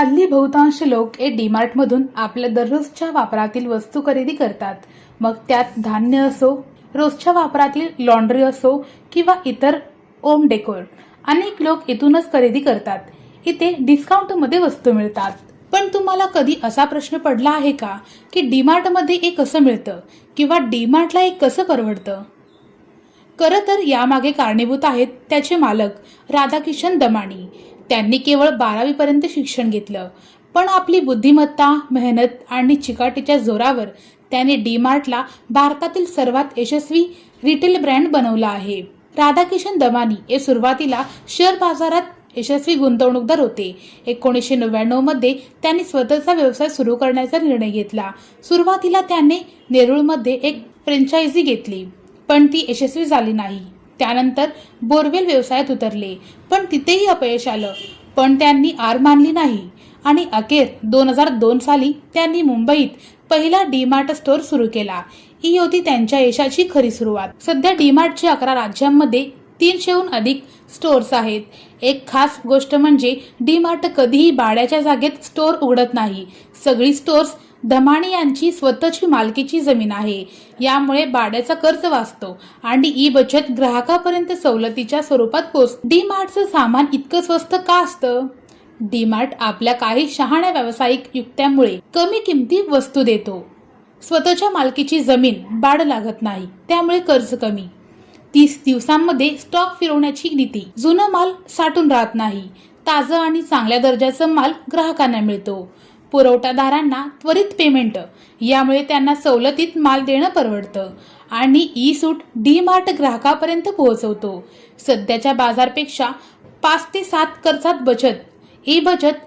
हल्ली बहुतांश लोक हे डीमार्टमधून आपल्या दररोजच्या वापरातील वस्तू खरेदी करतात. मग त्यात धान्य असो रोजच्या वापरातील लॉन्ड्री असो किंवा इतर ओम डेकोर अनेक लोक इथूनच खरेदी करतात. इथे डिस्काउंटमध्ये वस्तू मिळतात. पण तुम्हाला कधी असा प्रश्न पडला आहे का की डीमार्टमध्ये हे कसं मिळतं किंवा डीमार्टला हे कसं परवडतं? खरं तर यामागे कारणीभूत आहेत त्याचे मालक राधाकिशन दमाणी. त्यांनी केवळ बारावीपर्यंत शिक्षण घेतलं पण आपली बुद्धिमत्ता मेहनत आणि चिकाटीच्या जोरावर त्याने डीमार्टला भारतातील सर्वात यशस्वी रिटेल ब्रँड बनवला आहे. राधाकिशन दमानी हे सुरुवातीला शेअर बाजारात यशस्वी गुंतवणूकदार होते. एकोणीसशे नव्याण्णवमध्ये त्यांनी स्वतःचा व्यवसाय सुरू करण्याचा निर्णय घेतला. सुरुवातीला त्याने नेरूळमध्ये एक फ्रँचायझी घेतली. पण ती यशस्वी झाली नाही. त्यानंतर बोरवेल व्यवसायात उतरले. पण तिथेही अपयश आलं. पण त्यांनी आर मानली नाही. आणि अखेर दोन हजार दोन साली त्यांनी मुंबईत पहिला डीमार्ट स्टोअर सुरू केला. ही होती त्यांच्या यशाची खरी सुरुवात. सध्या डीमार्टचे अकरा राज्यांमध्ये तीनशेहून अधिक स्टोअर्स आहेत. एक खास गोष्ट म्हणजे डीमार्ट कधीही भाड्याच्या जागेत स्टोअर उघडत नाही. सगळी स्टोअर्स धमाणी यांची स्वतःची मालकीची जमीन आहे. यामुळे भाड्याचा खर्च वाचतो आणि ई बचत ग्राहकापर्यंत सवलतीच्या स्वरूपात पोच डी मार्टचं सामान इतकं स्वस्त का असतं? डी मार्ट आपल्या काही शहाण्या व्यावसायिक युक्त्यामुळे कमी किमती वस्तू देतो. स्वतःच्या मालकीची जमीन बाड लागत नाही त्यामुळे कर्ज कमी. तीस दिवसांमध्ये स्टॉक फिरवण्याची नीती. जुनं माल साठून राहत नाही. ताजं आणि चांगल्या दर्जाचं माल ग्राहकांना मिळतो. पुरवठादारांना त्वरित पेमेंट यामुळे त्यांना सवलतीत माल देणं परवडतं. आणि ई सूट डी मार्ट ग्राहकापर्यंत पोहोचवतो. सध्याच्या बाजारपेक्षा पाच ते सात खर्चात बचत. ई बचत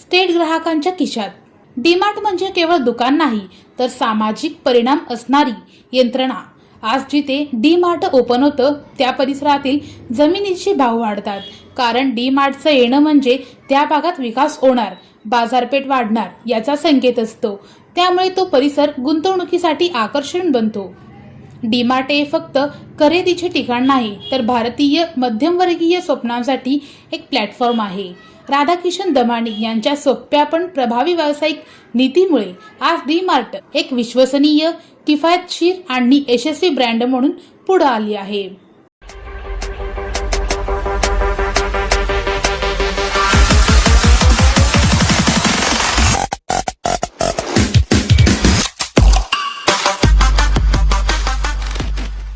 स्टेट ग्राहकांच्या खिशात. डीमार्ट म्हणजे केवळ दुकान नाही तर सामाजिक परिणाम असणारी यंत्रणा. आज जिथे डी मार्ट ओपन होतं त्या परिसरातील जमिनीचे भाव वाढतात. कारण डी मार्टचं येणं म्हणजे त्या भागात विकास होणार. बाजारपेठ वाढणार याचा संकेत असतो. त्यामुळे तो परिसर गुंतवणुकीसाठी आकर्षण बनतो. डीमार्ट हे फक्त खरेदीचे ठिकाण नाही तर भारतीय मध्यमवर्गीय स्वप्नांसाठी एक प्लॅटफॉर्म आहे. राधाकिशन दमाणी यांच्या सोप्या पण प्रभावी व्यावसायिक नीतीमुळे आज डी मार्ट एक विश्वसनीय किफायतशीर आणि यशस्वी ब्रँड म्हणून पुढे आली आहे.